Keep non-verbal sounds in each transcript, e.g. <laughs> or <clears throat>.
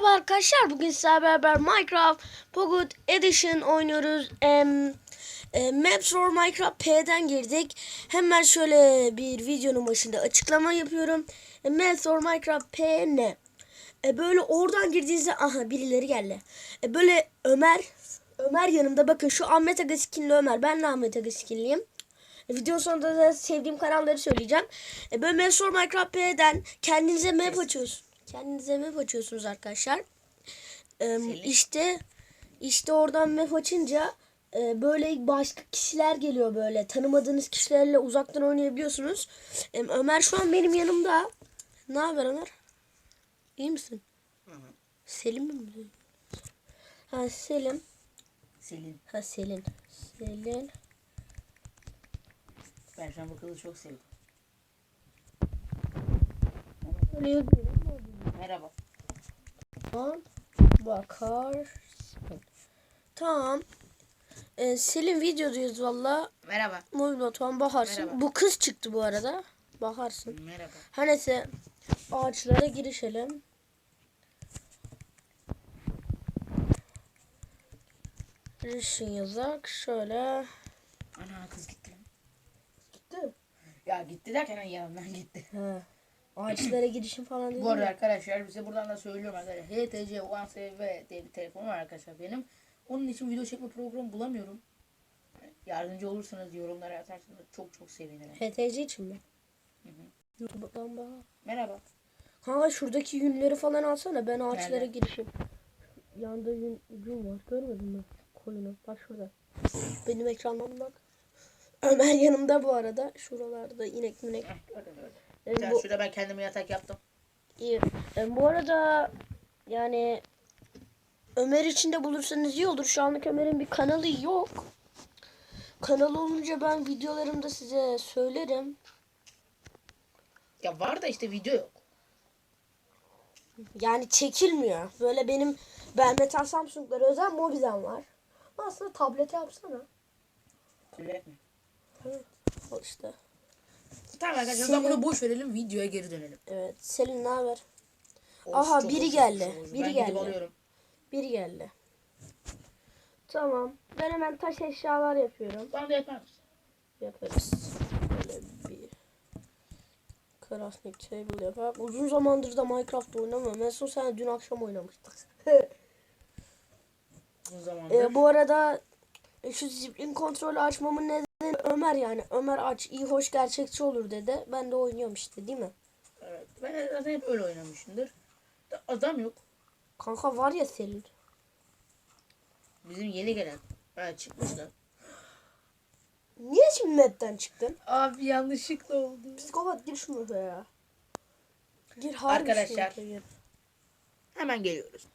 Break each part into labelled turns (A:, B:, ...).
A: Merhaba arkadaşlar. Bugün sizlerle beraber Minecraft Pocket Edition oynuyoruz. Em, e, Maps for Minecraft P'den girdik. Hemen şöyle bir videonun başında açıklama yapıyorum. E, Maps for Minecraft P ne? E, böyle oradan girdiğinizde aha birileri geldi. E, böyle Ömer Ömer yanımda bakın şu Ahmet Aga skinli Ömer. Ben de Ahmet Aga skinliyim. E, Videonun sonunda da sevdiğim kanalları söyleyeceğim. E, böyle Maps for Minecraft P'den kendinize map açıyorsunuz. Kendinize map açıyorsunuz arkadaşlar. E, işte işte oradan map açınca e, böyle başka kişiler geliyor böyle. Tanımadığınız kişilerle uzaktan oynayabiliyorsunuz. E, Ömer şu an benim yanımda. Ne haber Ömer? İyi misin? Selim mi? Ha Selim.
B: Selin.
A: Ha Selin. Selin.
B: Ben şu an bu kızı çok sevdim.
A: Öyle.
B: Merhaba.
A: Tamam. Bakarsın. Tamam. Ee, Selin videodayız valla.
B: Merhaba.
A: Mobil Batuhan bakarsın.
B: Merhaba.
A: Bu kız çıktı bu arada. Bakarsın.
B: Merhaba.
A: Her neyse ağaçlara girişelim. Girişin yazak. Şöyle.
B: Ana kız gitti.
A: Gitti.
B: Ya gitti derken yanımdan gitti.
A: He. Ağaçlara girişin falan değil
B: Bu arada
A: mi?
B: arkadaşlar bize buradan da söylüyorum arkadaşlar. HTC One SV diye bir telefon var arkadaşlar benim. Onun için video çekme programı bulamıyorum. Yardımcı olursanız yorumlara atarsanız çok çok sevinirim.
A: HTC için mi?
B: Hı hı.
A: YouTube'dan bak.
B: Merhaba.
A: Kanka şuradaki yünleri falan alsana. Ben ağaçlara
B: Nerede?
A: girişim. Yanda yün, yün var. Görmedin mi? Kolunu. Bak şurada. Benim ekrandan bak. <clears throat> Ömer yanımda bu arada. Şuralarda inek minek.
B: Heh, öyle.
A: Yani
B: Ya
A: bu,
B: şurada ben kendime yatak yaptım.
A: iyi. Yani bu arada yani Ömer için de bulursanız iyi olur. Şu anlık Ömer'in bir kanalı yok. Kanalı olunca ben videolarımda size söylerim.
B: Ya var da işte video yok.
A: Yani çekilmiyor. Böyle benim ben Metal Samsung'lara özel mobilem var. Aslında tablete yapsana.
B: Öyle mi?
A: Evet. Al işte.
B: Tamam arkadaşlar zaman bunu boş verelim videoya geri dönelim.
A: Evet. Selin ne haber? Aha, biri geldi, biri
B: ben
A: geldi. Biri geldi. Tamam. Ben hemen taş eşyalar yapıyorum.
B: Bana da yapar mısın?
A: Yaparız. Böyle bir crafting table yapar. Uzun zamandır da Minecraft oynamıyorum. En son sen dün akşam oynamıştık. <laughs>
B: Uzun zamandır.
A: e, bu arada şu zipline kontrolü açmamın nedeni Ömer yani. Ömer aç iyi hoş gerçekçi olur dedi. Ben de oynuyorum işte değil mi?
B: Evet. Ben zaten hep öyle oynamışımdır. Da Adam yok.
A: Kanka var ya Selin.
B: Bizim yeni gelen. Ha çıkmışlar.
A: Niye şimdi map'ten çıktın?
B: Abi yanlışlıkla oldu.
A: Psikopat gir şunu ya. Gir harbi
B: Arkadaşlar.
A: gir.
B: Hemen geliyoruz.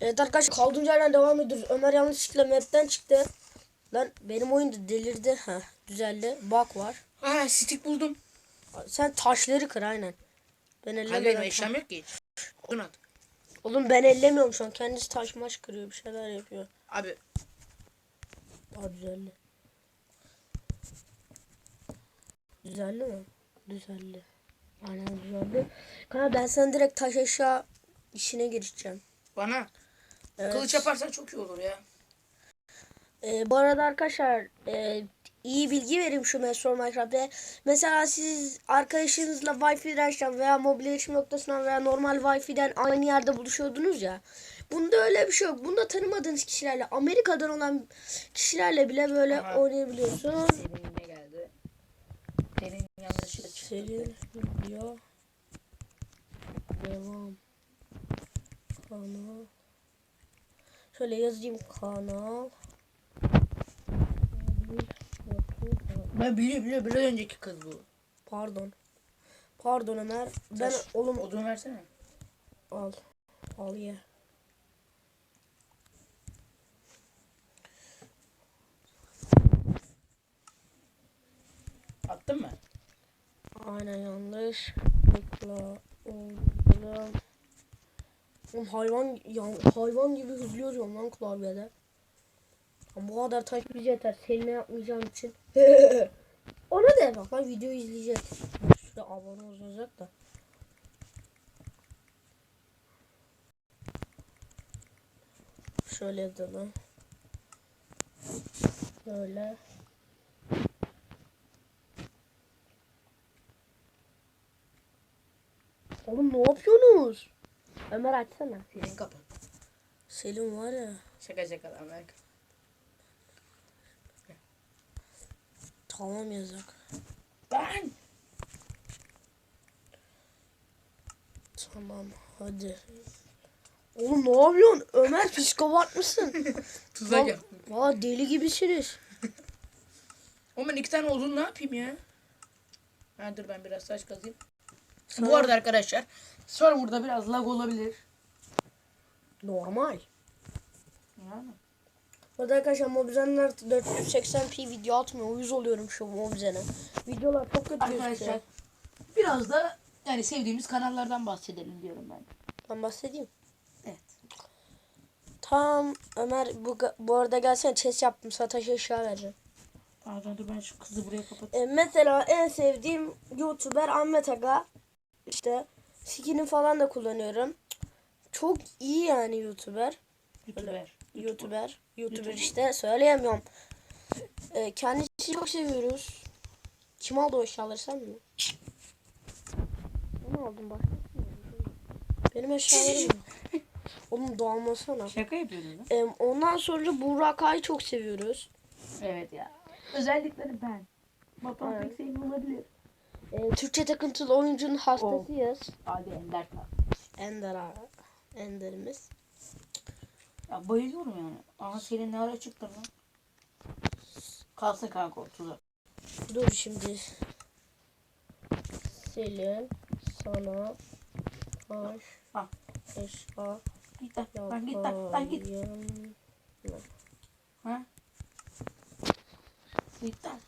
A: Evet arkadaşlar kaldığımız yerden devam ediyoruz. Ömer yanlışlıkla map'ten çıktı. Lan benim oyun da delirdi. Ha düzeldi. Bak var.
B: Ha stick buldum.
A: Sen taşları kır aynen. Ben ellemiyorum.
B: eşyam yok ki hiç. Odun at.
A: Oğlum ben ellemiyorum şu an. Kendisi taş maş kırıyor. Bir şeyler yapıyor.
B: Abi
A: Daha düzeldi. Düzeldi mi? Düzeldi. Aynen düzeldi. Kanka ben sen direkt taş eşya işine girişeceğim.
B: bana
A: Evet.
B: kılıç yaparsan çok iyi olur ya.
A: Ee, bu arada arkadaşlar e, iyi bilgi vereyim şu Mesro Minecraft'ta. Mesela siz arkadaşınızla Wi-Fi'den veya mobil erişim noktasından veya normal Wi-Fi'den aynı yerde buluşuyordunuz ya. Bunda öyle bir şey yok. Bunda tanımadığınız kişilerle, Amerika'dan olan kişilerle bile böyle
B: Aha.
A: oynayabiliyorsun.
B: Senin yine geldi. Senin yanlışlıkla çıktı.
A: Serin video devam kanal şöyle yazayım kanal
B: Ben biliyorum biliyorum biraz önceki kız bu.
A: pardon pardon Ömer ben
B: Taş,
A: oğlum
B: Odun versene.
A: al al ye
B: Attın mı?
A: aynen yanlış oldum Oğlum hayvan yan, hayvan gibi hızlı yazıyorum lan klavyede. Ama bu kadar taş bize yeter. Seninle yapmayacağım için. <laughs> Ona da bak lan video izleyecek. Şurada abone olacak da. Şöyle yazalım. Böyle. Oğlum ne yapıyorsunuz? Ömer açsana.
B: Yayın kapat.
A: Selim var ya.
B: Şaka şaka ben.
A: Tamam yazak.
B: Ben.
A: Tamam hadi. Oğlum ne yapıyorsun? Ömer psikopat mısın?
B: Tuzak yap.
A: Valla deli gibisiniz. <laughs>
B: Oğlum ben iki tane odun ne yapayım ya? Ha dur ben biraz taş kazayım.
A: Sana-
B: Bu arada arkadaşlar sonra burada biraz lag olabilir.
A: Normal.
B: Yani.
A: Burada arkadaşlar Mobizenler 480p video atmıyor. Uyuz oluyorum şu Mobizen'e. Videolar çok kötü
B: Arkadaşlar
A: gözüküyor.
B: biraz da yani sevdiğimiz kanallardan bahsedelim diyorum ben.
A: Ben bahsedeyim.
B: Evet.
A: Tam Ömer bu, bu arada gelsene chest yaptım. Sataş eşya vereceğim.
B: Pardon dur ben şu kızı buraya kapat.
A: E, mesela en sevdiğim YouTuber Ahmet Aga. İşte skin'i falan da kullanıyorum. Çok iyi yani YouTuber.
B: YouTuber.
A: YouTuber. YouTuber işte söyleyemiyorum. E, kendisi çok seviyoruz. Kim aldı o eşyaları sen mi? Ben aldım bak. Benim eşyalarım. <laughs> Oğlum dağılmasana.
B: Şaka yapıyordun lan.
A: Ondan sonra Burak Ay'ı çok seviyoruz.
B: Evet ya. Özellikleri ben. Babam
A: Evet.
B: pek sevmiyor olabilir.
A: E, Türkçe takıntılı oyuncunun hastasıyız.
B: Hadi Ender kal.
A: Ender abi. Ender'imiz.
B: Ya bayılıyorum yani. Ama senin ne ara çıktın lan? Kalsın kanka o tuzak.
A: Dur şimdi. Selim sana taş
B: Ah.
A: eşya
B: Git lan. Lan git lan. Lan git. Ha? Git lan.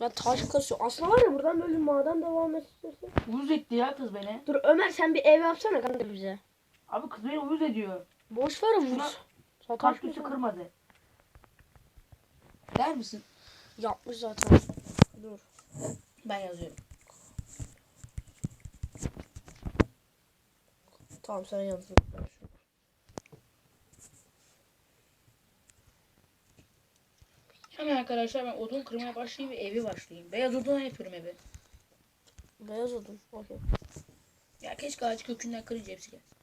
A: Ya taş kasıyor. Aslında var ya buradan böyle maden devam etsin.
B: Uyuz etti ya kız beni.
A: Dur Ömer sen bir ev yapsana kanka bize.
B: Abi kız beni uyuz ediyor.
A: Boş ver taş
B: güçlü
A: mı
B: kırmadı. Der misin?
A: Yapmış zaten. Dur.
B: Ben yazıyorum.
A: Tamam sen yazdın.
B: Hemen arkadaşlar ben odun kırmaya başlayayım ve evi başlayayım. Beyaz odundan yapıyorum evi.
A: Beyaz odun. Okey.
B: Ya keşke ağaç kökünden kırınca hepsi gelsin.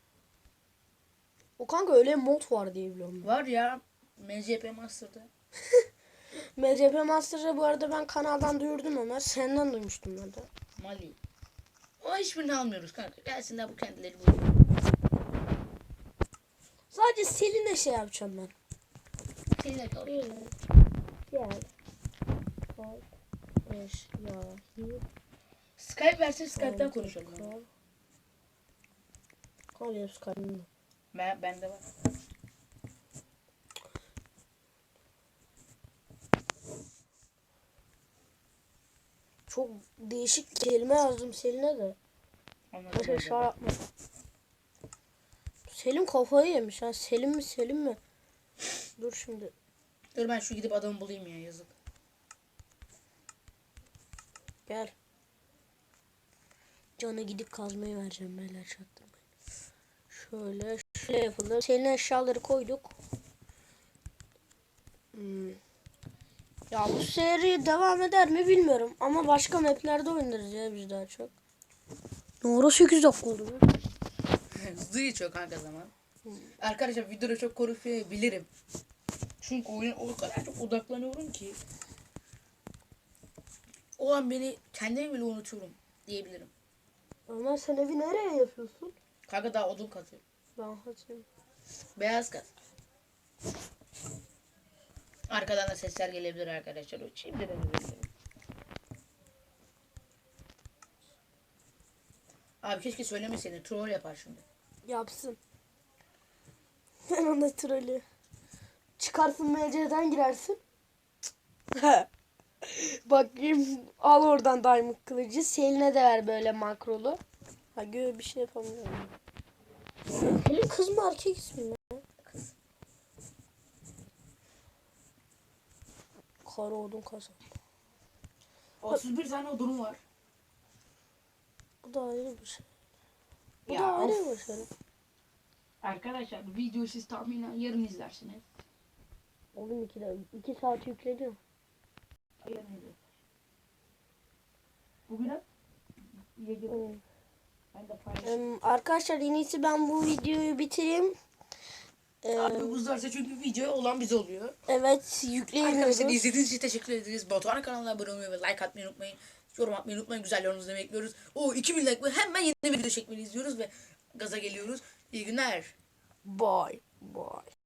A: O kanka öyle mod var diye biliyorum.
B: Var ya MCP Master'da. <laughs>
A: MCP Master'ı bu arada ben kanaldan duyurdum Ömer. Senden duymuştum ben de.
B: Mali. O hiçbirini almıyoruz kanka. Gelsinler bu kendileri buluyor.
A: Sadece Selin'e şey yapacağım ben.
B: Kalıyor.
A: Gel. Al. Eşyayı.
B: Skype versin Skype'den konuşalım.
A: Kal. Kal benim Skype'ımda.
B: Ben, bende var.
A: Çok değişik kelime yazdım Selin'e de. Başka
B: var.
A: yapma. Selim kafayı yemiş ha. Selim mi Selim mi? Dur şimdi.
B: Dur ben şu gidip adamı bulayım ya yazık.
A: Gel. Can'a gidip kazmayı vereceğim beyler çaktırmayın. Şöyle şöyle yapılır. Senin eşyaları koyduk. Hmm. Ya bu seri devam eder mi bilmiyorum. Ama başka maplerde oynarız ya biz daha çok. Ara 8 dakika oldu be.
B: Hızlı geçiyor kanka zaman. Arkadaşlar videoda çok konuşabilirim. Çünkü oyuna o kadar çok odaklanıyorum ki. O an beni kendimi bile unutuyorum diyebilirim.
A: Ömer sen evi nereye yapıyorsun?
B: Kanka daha odun kazıyor.
A: Ben hacım.
B: Beyaz kaz. Arkadan da sesler gelebilir arkadaşlar. Şimdi özür dilerim. Abi keşke söylemeseydin. Troll yapar şimdi.
A: Yapsın. Ben onda trolü. Çıkarsın MC'den girersin. <laughs> Bakayım al oradan diamond kılıcı. Selin'e de ver böyle makrolu. Ha gör bir şey yapamıyorum. Selin kız mı erkek ismi mi?
B: Kız.
A: Kara odun kazan.
B: 31 tane odunum var.
A: Bu da ayrı bir şey. Bu da ayrı
B: of.
A: bir şey.
B: Arkadaşlar videoyu siz tahminen yarın izlersiniz.
A: Oğlum iki, de, iki saat yükledi.
B: Yarın izlersiniz. Bugüne gece
A: Hmm. Arkadaşlar en iyisi ben bu videoyu bitireyim.
B: Abi uzarsa çünkü video olan biz oluyor.
A: evet
B: Arkadaşlar
A: yükleyemiyoruz.
B: izlediğiniz için teşekkür ederiz. Batuhan kanalına abone olmayı ve like atmayı unutmayın. Yorum atmayı unutmayın. Güzel yorumunuzu bekliyoruz. O 2000 like ve hemen yeni bir video çekmeni izliyoruz ve gaza geliyoruz. İyi günler.
A: Bye. Bye.